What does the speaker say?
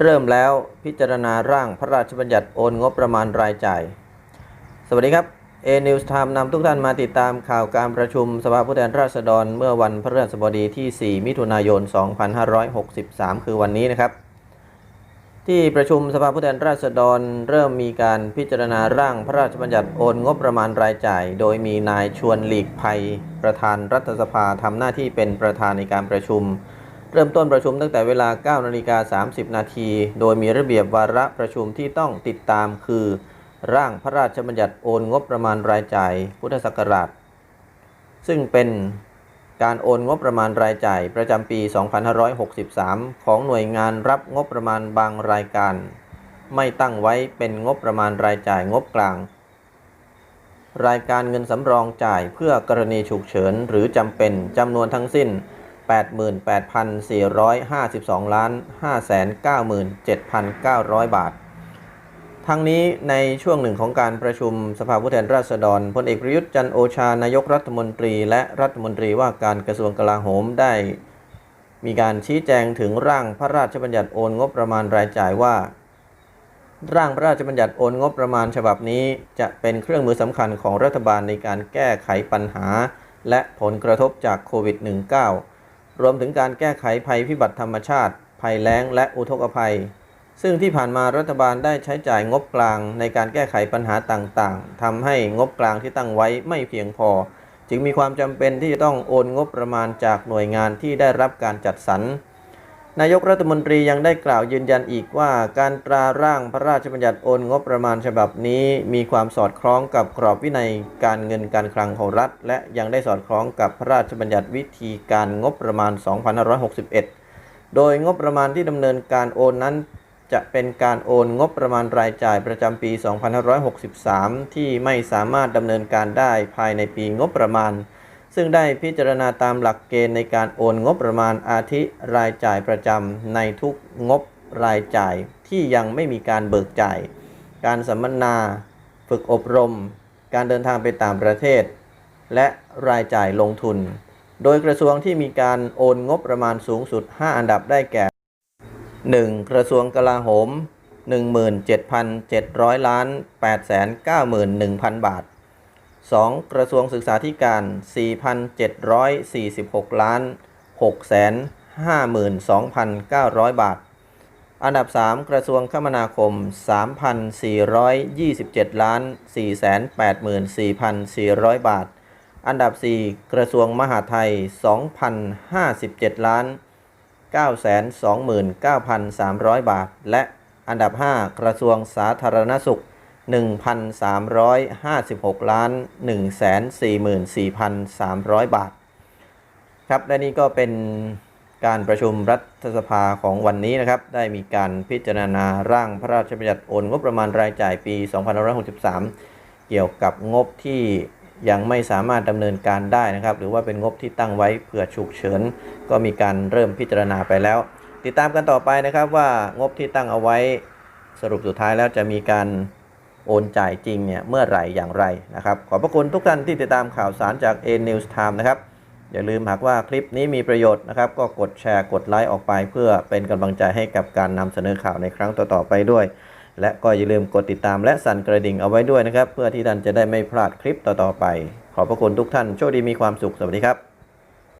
เริ่มแล้วพิจารณาร่างพระราชบัญญัติโอนงบประมาณรายจ่าย สวัสดีครับ A News Time นำทุกท่านมาติดตามข่าวการประชุมสภาผู้แทนราษฎรเมื่อวันพฤหัสบดีที่ 4 มิถุนายน 2563 คือวันนี้นะครับ ที่ประชุมสภาผู้แทนราษฎรเริ่มมีการพิจารณาร่างพระราชบัญญัติโอนงบประมาณรายจ่าย โดยมีนายชวนหลีกภัย ประธานรัฐสภาทำหน้าที่เป็นประธานในการประชุม เริ่มต้นประชุมตั้งแต่เวลา 9 นาฬิกา 30 นาที โดยมีระเบียบวาระประชุมที่ต้องติดตามคือ ร่างพระราชบัญญัติโอนงบประมาณรายจ่าย พุทธศักราช ซึ่งเป็นการโอนงบประมาณรายจ่ายประจำปี 2563 ของหน่วยงานรับงบประมาณบางรายการ ไม่ตั้งไว้เป็นงบประมาณรายจ่ายงบกลาง รายการเงินสำรองจ่ายเพื่อกรณีฉุกเฉินหรือจำเป็นจำนวนทั้งสิ้น 88,452 ล้าน 597,900 บาท ทั้งนี้ในช่วงหนึ่งของการประชุมสภาผู้แทนราษฎรพลเอกประยุทธ์จันโอชานายกรัฐมนตรีและรัฐมนตรีว่าการกระทรวงกลาโหมได้ มีการชี้แจงถึงร่างพระราชบัญญัติโอนงบประมาณรายจ่ายว่า ร่างพระราชบัญญัติโอนงบประมาณฉบับนี้ จะเป็นเครื่องมือสำคัญของรัฐบาลในการแก้ไขปัญหาและผลกระทบจากโควิด -19 รวมถึงการแก้ไขภัยพิบัติธรรมชาติ ภัยแล้งและอุทกภัย ซึ่งที่ผ่านมารัฐบาลได้ใช้จ่ายงบกลางในการแก้ไขปัญหาต่างๆทำให้งบกลางที่ตั้งไว้ไม่เพียงพอ จึงมีความจำเป็นที่จะต้องโอนงบประมาณจากหน่วยงานที่ได้รับการจัดสรร นายกรัฐมนตรียังได้กล่าวยืนยันอีกว่า การตราร่างพระราชบัญญัติโอนงบประมาณฉบับนี้มีความสอดคล้องกับกรอบวินัยการเงินการคลังของรัฐ และยังได้สอดคล้องกับพระราชบัญญัติวิธีการงบประมาณ 2561 โดยงบประมาณที่ดำเนินการโอนนั้น จะเป็นการโอนงบประมาณรายจ่ายประจำปี 2563 ที่ไม่สามารถดำเนินการได้ภายในปีงบประมาณ ซึ่งได้พิจารณาตามหลักเกณฑ์ในการโอนงบประมาณอาทิรายจ่ายประจำในทุกงบรายจ่ายที่ยังไม่มีการเบิกจ่าย การสัมมนา ฝึกอบรม การเดินทางไปต่างประเทศ และรายจ่ายลงทุน โดยกระทรวงที่มีการโอนงบประมาณสูงสุด 5 อันดับได้แก่ 1. กระทรวงกลาโหม 17,700 ล้าน 891,000 บาท 2. กระทรวงศึกษาธิการ 4,746 ล้าน 652,900 บาท อันดับ 3 กระทรวงคมนาคม 3,427 ล้าน 484,400 บาท อันดับ 4 กระทรวงมหาดไทย 2,057 ล้าน 929,300 บาท และอันดับ 5 กระทรวงสาธารณสุข 1,356 ล้าน 144,300 บาท ครับ และนี่ก็เป็นการประชุมรัฐสภาของวันนี้นะครับ ได้มีการพิจารณาร่างพระราชบัญญัติโอนงบประมาณรายจ่ายปี 2563 เกี่ยวกับงบที่ยังไม่สามารถดำเนินการได้นะครับ หรือว่าเป็นงบที่ตั้งไว้เผื่อฉุกเฉิน ก็มีการเริ่มพิจารณาไปแล้ว ติดตามกันต่อไปนะครับว่างบที่ตั้งเอาไว้สรุปสุดท้ายแล้วจะมีการ โอนจ่ายจริงเนี่ยเมื่อไหร่อย่างไรนะครับ ขอบพระคุณทุกท่านที่ติดตามข่าวสารจาก A News Time นะครับ อย่าลืมหากว่าคลิปนี้มีประโยชน์นะครับ ก็กดแชร์กดไลค์ออกไป เพื่อเป็นกำลังใจให้กับการนำเสนอข่าวในครั้งต่อๆไปด้วย และก็อย่าลืมกดติดตามและสั่นกระดิ่งเอาไว้ด้วยนะครับ เพื่อที่ท่านจะได้ไม่พลาดคลิปต่อๆไป ขอบพระคุณทุกท่านโชคดีมีความสุขสวัสดีครับ